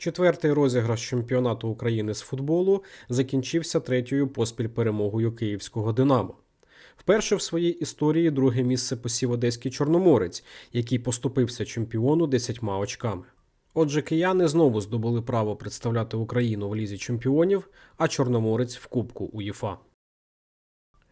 Четвертий розіграш чемпіонату України з футболу закінчився третьою поспіль перемогою київського Динамо. Вперше в своїй історії друге місце посів одеський Чорноморець, який поступився чемпіону десятьма очками. Отже, кияни знову здобули право представляти Україну в лізі чемпіонів, а Чорноморець в Кубку УЄФА.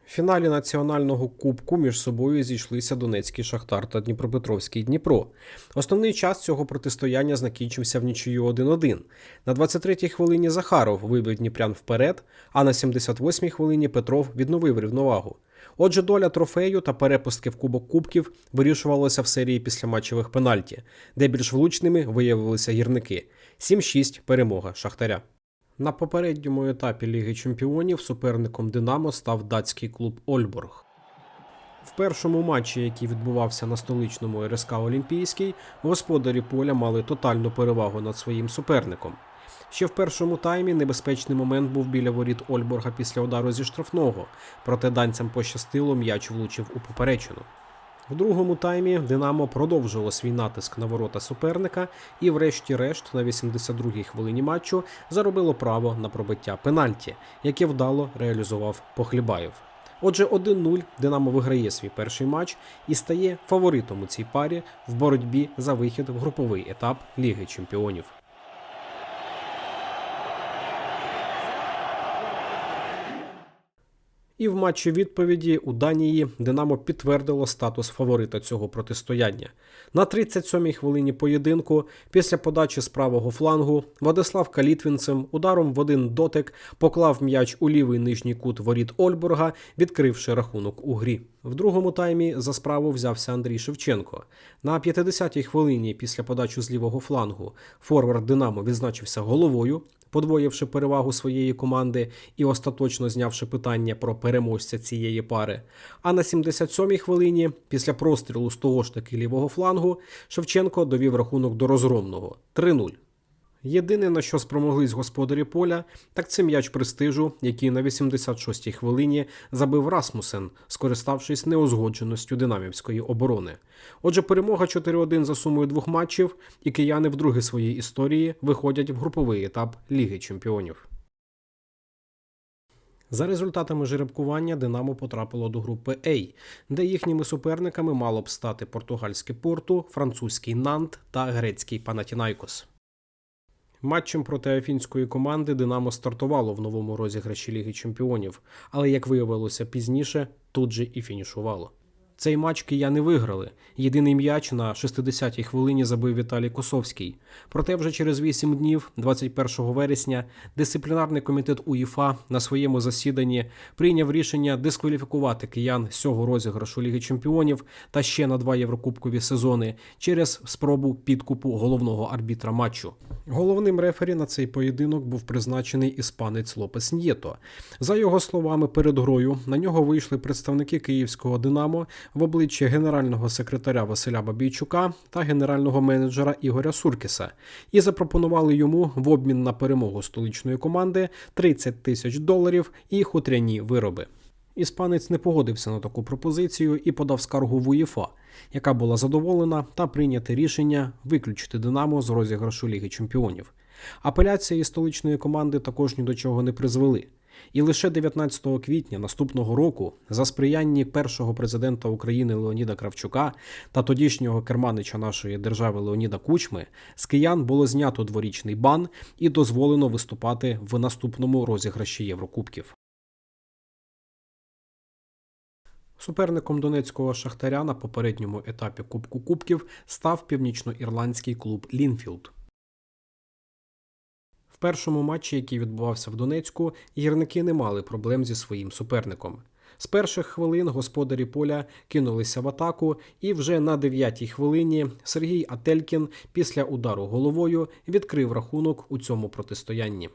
В фіналі національного кубку між собою зійшлися Донецький Шахтар та Дніпропетровський Дніпро. Основний час цього протистояння закінчився в нічию 1-1. На 23-й хвилині Захаров вибив Дніпрян вперед, а на 78-й хвилині Петров відновив рівновагу. Отже, доля трофею та перепустки в Кубок Кубків вирішувалася в серії післяматчевих пенальті, де більш влучними виявилися гірники. 7-6 перемога Шахтаря. На попередньому етапі Ліги Чемпіонів суперником Динамо став датський клуб Ольборг. В першому матчі, який відбувався на столичному РСК Олімпійський, господарі поля мали тотальну перевагу над своїм суперником. Ще в першому таймі небезпечний момент був біля воріт Ольборга після удару зі штрафного, проте данцям пощастило, м'яч влучив у поперечину. В другому таймі Динамо продовжило свій натиск на ворота суперника і, врешті-решт, на 82-й хвилині матчу заробило право на пробиття пенальті, яке вдало реалізував Похлібаєв. Отже, 1-0 Динамо виграє свій перший матч і стає фаворитом у цій парі в боротьбі за вихід в груповий етап Ліги Чемпіонів. І в матчі відповіді у Данії Динамо підтвердило статус фаворита цього протистояння. На 37-й хвилині поєдинку, після подачі з правого флангу, Владислав Калітвінцем ударом в один дотик поклав м'яч у лівий нижній кут воріт Ольборга, відкривши рахунок у грі. В другому таймі за справу взявся Андрій Шевченко. На 50-й хвилині після подачі з лівого флангу форвард Динамо відзначився головою, подвоївши перевагу своєї команди і остаточно знявши питання про переможця цієї пари. А на 77-й хвилині, після прострілу з того ж таки лівого флангу, Шевченко довів рахунок до розгромного 3-0. Єдине, на що спромоглись господарі поля, так це м'яч престижу, який на 86-й хвилині забив Расмусен, скориставшись неузгодженістю динамівської оборони. Отже, перемога 4-1 за сумою двох матчів, і кияни вдруге своїй історії виходять в груповий етап Ліги Чемпіонів. За результатами жеребкування Динамо потрапило до групи А, де їхніми суперниками мало б стати португальське Порту, французький Нант та грецький Панатінайкос. Матчем проти афінської команди Динамо стартувало в новому розіграші Ліги Чемпіонів, але, як виявилося пізніше, тут же і фінішувало. Цей матч кияни виграли. Єдиний м'яч на 60-й хвилині забив Віталій Косовський. Проте вже через 8 днів, 21 вересня, дисциплінарний комітет УЄФА на своєму засіданні прийняв рішення дискваліфікувати киян з цього розіграшу Ліги Чемпіонів та ще на два єврокубкові сезони через спробу підкупу головного арбітра матчу. Головним рефері на цей поєдинок був призначений іспанець Лопес Нєто. За його словами, перед грою на нього вийшли представники київського Динамо в обличчі генерального секретаря Василя Бабійчука та генерального менеджера Ігоря Суркіса і запропонували йому в обмін на перемогу столичної команди 30 тисяч доларів і хутряні вироби. Іспанець не погодився на таку пропозицію і подав скаргу в УЄФА, яка була задоволена та прийняте рішення виключити Динамо з розіграшу Ліги Чемпіонів. Апеляції столичної команди також ні до чого не призвели. І лише 19 квітня наступного року, за сприяння першого президента України Леоніда Кравчука та тодішнього керманича нашої держави Леоніда Кучми, з киян було знято дворічний бан і дозволено виступати в наступному розіграші Єврокубків. Суперником донецького шахтаря на попередньому етапі Кубку Кубків став північноірландський клуб Лінфілд. Першому матчі, який відбувався в Донецьку, гірники не мали проблем зі своїм суперником. З перших хвилин господарі поля кинулися в атаку, і вже на 9-й хвилині Сергій Ателькін після удару головою відкрив рахунок у цьому протистоянні.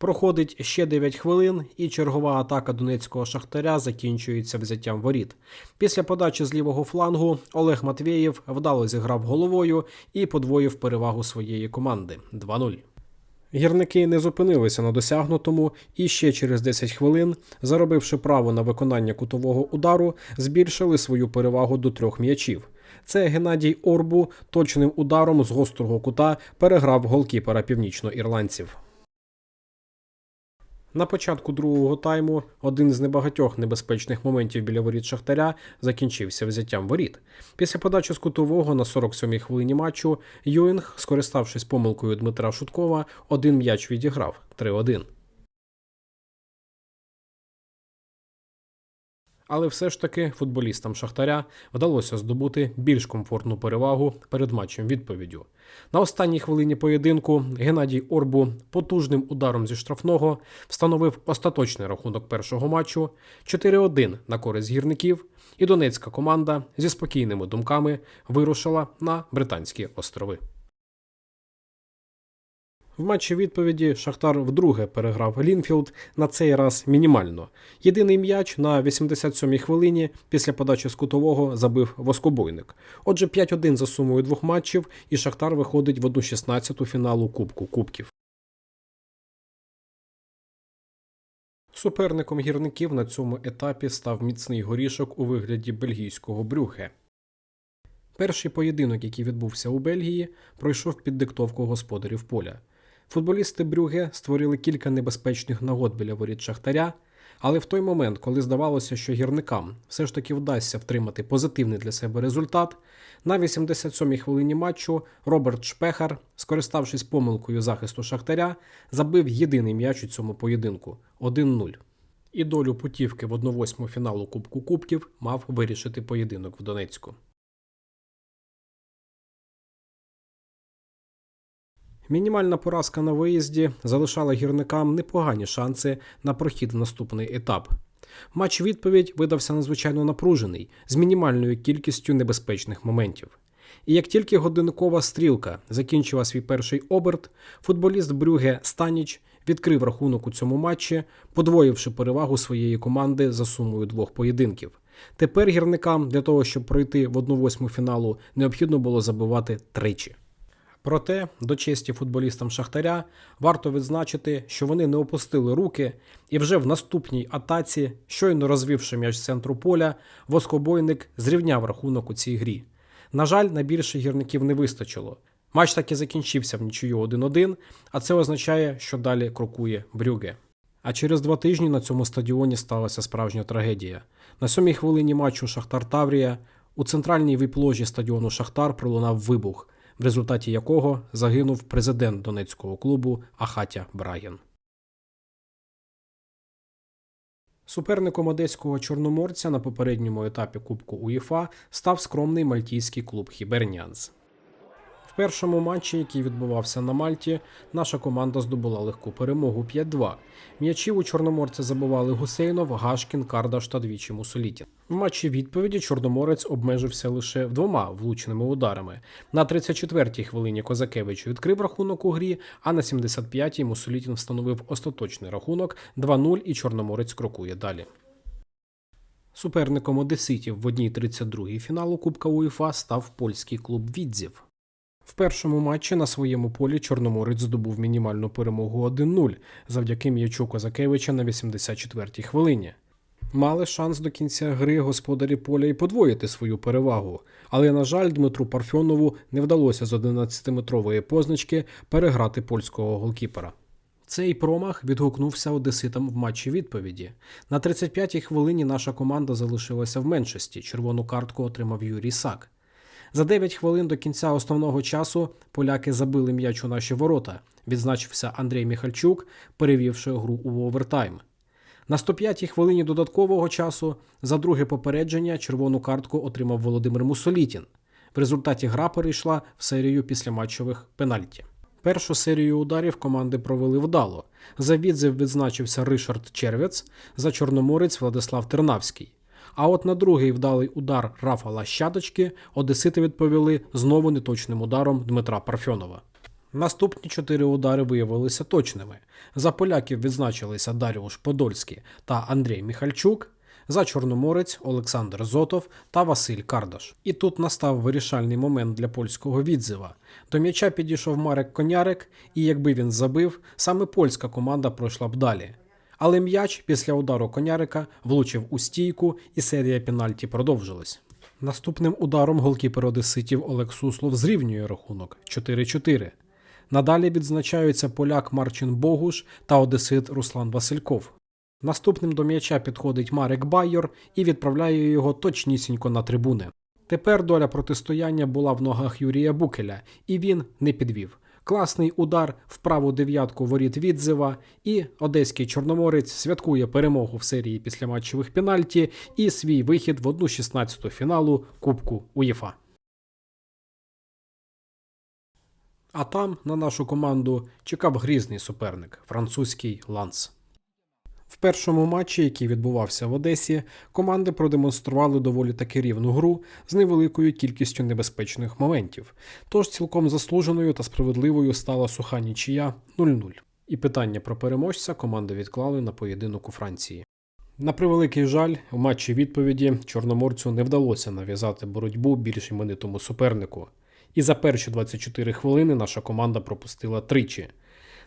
Проходить ще 9 хвилин, і чергова атака донецького шахтаря закінчується взяттям воріт. Після подачі з лівого флангу Олег Матвєєв вдало зіграв головою і подвоїв перевагу своєї команди 2-0. Гірники не зупинилися на досягнутому і ще через 10 хвилин, заробивши право на виконання кутового удару, збільшили свою перевагу до трьох м'ячів. це Геннадій Орбу точним ударом з гострого кута переграв голкіпера північноірландців. На початку другого тайму один з небагатьох небезпечних моментів біля воріт Шахтаря закінчився взяттям воріт. Після подачі з на 47-й хвилині матчу Юінг, скориставшись помилкою Дмитра Шуткова, один м'яч відіграв 3-1. Але все ж таки футболістам Шахтаря вдалося здобути більш комфортну перевагу перед матчем відповіддю. На останній хвилині поєдинку Геннадій Орбу потужним ударом зі штрафного встановив остаточний рахунок першого матчу 4-1 на користь гірників, і донецька команда зі спокійними думками вирушила на Британські острови. В матчі відповіді Шахтар вдруге переграв Лінфілд на цей раз мінімально. Єдиний м'яч на 87-й хвилині після подачі з кутового забив воскобойник. Отже, 5-1 за сумою двох матчів, і Шахтар виходить в 1-16 фіналу Кубку Кубків. Суперником гірників на цьому етапі став міцний горішок у вигляді бельгійського брюхе. Перший поєдинок, який відбувся у Бельгії, пройшов під диктовку господарів поля. Футболісти Брюге створили кілька небезпечних нагод біля воріт Шахтаря, але в той момент, коли здавалося, що гірникам все ж таки вдасться втримати позитивний для себе результат, на 87-й хвилині матчу Роберт Шпехар, скориставшись помилкою захисту Шахтаря, забив єдиний м'яч у цьому поєдинку 1-0. І долю путівки в 1-8 фіналу Кубку Кубків мав вирішити поєдинок в Донецьку. Мінімальна поразка на виїзді залишала гірникам непогані шанси на прохід в наступний етап. Матч відповідь видався надзвичайно напружений з мінімальною кількістю небезпечних моментів. І як тільки годинникова стрілка закінчила свій перший оберт, футболіст Брюге Станіч відкрив рахунок у цьому матчі, подвоївши перевагу своєї команди за сумою двох поєдинків. Тепер гірникам для того, щоб пройти в 1-8 фіналу, необхідно було забивати тричі. Проте, до честі футболістам Шахтаря, варто відзначити, що вони не опустили руки, і вже в наступній атаці, щойно розвівши м'яч з центру поля, воскобойник зрівняв рахунок у цій грі. На жаль, на більше гірників не вистачило. Матч таки закінчився в нічию 1-1, а це означає, що далі крокує Брюге. А через два тижні на цьому стадіоні сталася справжня трагедія. На сьомій хвилині матчу Шахтар Таврія у центральній вип-ложі стадіону Шахтар пролунав вибух в результаті якого загинув президент донецького клубу Ахатя Брагін. Суперником одеського чорноморця на попередньому етапі Кубку УЄФА став скромний мальтійський клуб Хібернянз. Першому матчі, який відбувався на Мальті, наша команда здобула легку перемогу 5-2. М'ячів у чорноморця забивали Гусейнов, Гашкін, Кардаш та двічі Мусолітін. В матчі відповіді Чорноморець обмежився лише двома влучними ударами. На 34-й хвилині Козакевич відкрив рахунок у грі, а на 75-й Мусолітін встановив остаточний рахунок 2-0 і Чорноморець крокує далі. Суперником Одеситів в одній 32-й фіналу Кубка УЄФА став польський клуб Відзів. В першому матчі на своєму полі Чорноморець здобув мінімальну перемогу 1-0 завдяки м'ячу Козакевича на 84-й хвилині. Мали шанс до кінця гри господарі поля і подвоїти свою перевагу, але, на жаль, Дмитру Парфьонову не вдалося з 11-метрової позначки переграти польського голкіпера. Цей промах відгукнувся одеситам в матчі відповіді. На 35-й хвилині наша команда залишилася в меншості. Червону картку отримав Юрій Сак. За 9 хвилин до кінця основного часу поляки забили м'яч у наші ворота. Відзначився Андрій Міхальчук, перевівши гру у овертайм. На 105-й хвилині додаткового часу за друге попередження червону картку отримав Володимир Мусолітін. В результаті гра перейшла в серію післяматчових пенальті. Першу серію ударів команди провели вдало. За відзив відзначився Ришард Червець, за Чорноморець Владислав Тернавський. А от на другий вдалий удар Рафала Щадочки Одесити відповіли знову неточним ударом Дмитра Парфьонова. Наступні чотири удари виявилися точними. За поляків відзначилися Даріуш Подольський та Андрій Міхальчук. За Чорноморець Олександр Зотов та Василь Кардаш. І тут настав вирішальний момент для польського відзива. До м'яча підійшов Марек Конярик, і якби він забив, саме польська команда пройшла б далі. Але м'яч після удару конярика влучив у стійку, і серія пенальті продовжилась. Наступним ударом голкіпер одеситів Олег Суслов зрівнює рахунок 4-4. Надалі відзначаються поляк Марчин Богуш та одесит Руслан Васильков. Наступним до м'яча підходить Марек Байор і відправляє його точнісінько на трибуни. Тепер доля протистояння була в ногах Юрія Букеля, і він не підвів. Класний удар в праву дев'ятку воріт відзива. і одеський чорноморець святкує перемогу в серії після матчевих пенальті і свій вихід в 1-16 фіналу Кубку УЄФА. А там на нашу команду чекав грізний суперник французький Ланс. В першому матчі, який відбувався в Одесі, команди продемонстрували доволі таки рівну гру з невеликою кількістю небезпечних моментів. Тож цілком заслуженою та справедливою стала суха нічия 0-0. І питання про переможця команди відклали на поєдинок у Франції. На превеликий жаль, в матчі відповіді чорноморцю не вдалося нав'язати боротьбу більш іменитому супернику. І за перші 24 хвилини наша команда пропустила тричі.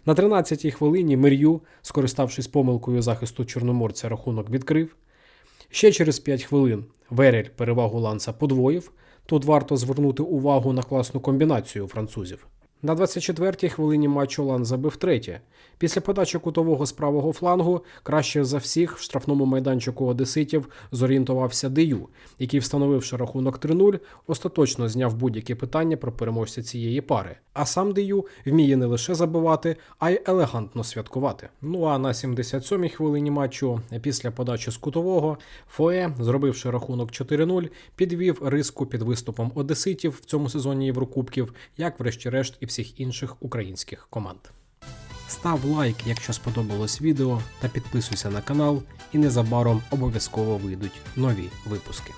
На 13-й хвилині Мир'ю, скориставшись помилкою захисту чорноморця, рахунок відкрив. Ще через 5 хвилин Верель перевагу ланца подвоїв. Тут варто звернути увагу на класну комбінацію французів. На 24-й хвилині матчу Лан забив третє. Після подачі кутового з правого флангу краще за всіх в штрафному майданчику одеситів зорієнтувався Дию, який, встановивши рахунок 3-0, остаточно зняв будь-які питання про переможця цієї пари. А сам Дию вміє не лише забивати, а й елегантно святкувати. Ну а на 77-й хвилині матчу, після подачі з кутового, Фоє, зробивши рахунок 4-0, підвів риску під виступом одеситів в цьому сезоні Єврокубків, як врешті-решт і всіх інших українських команд. Став лайк, якщо сподобалось відео, та підписуйся на канал, і незабаром обов'язково вийдуть нові випуски.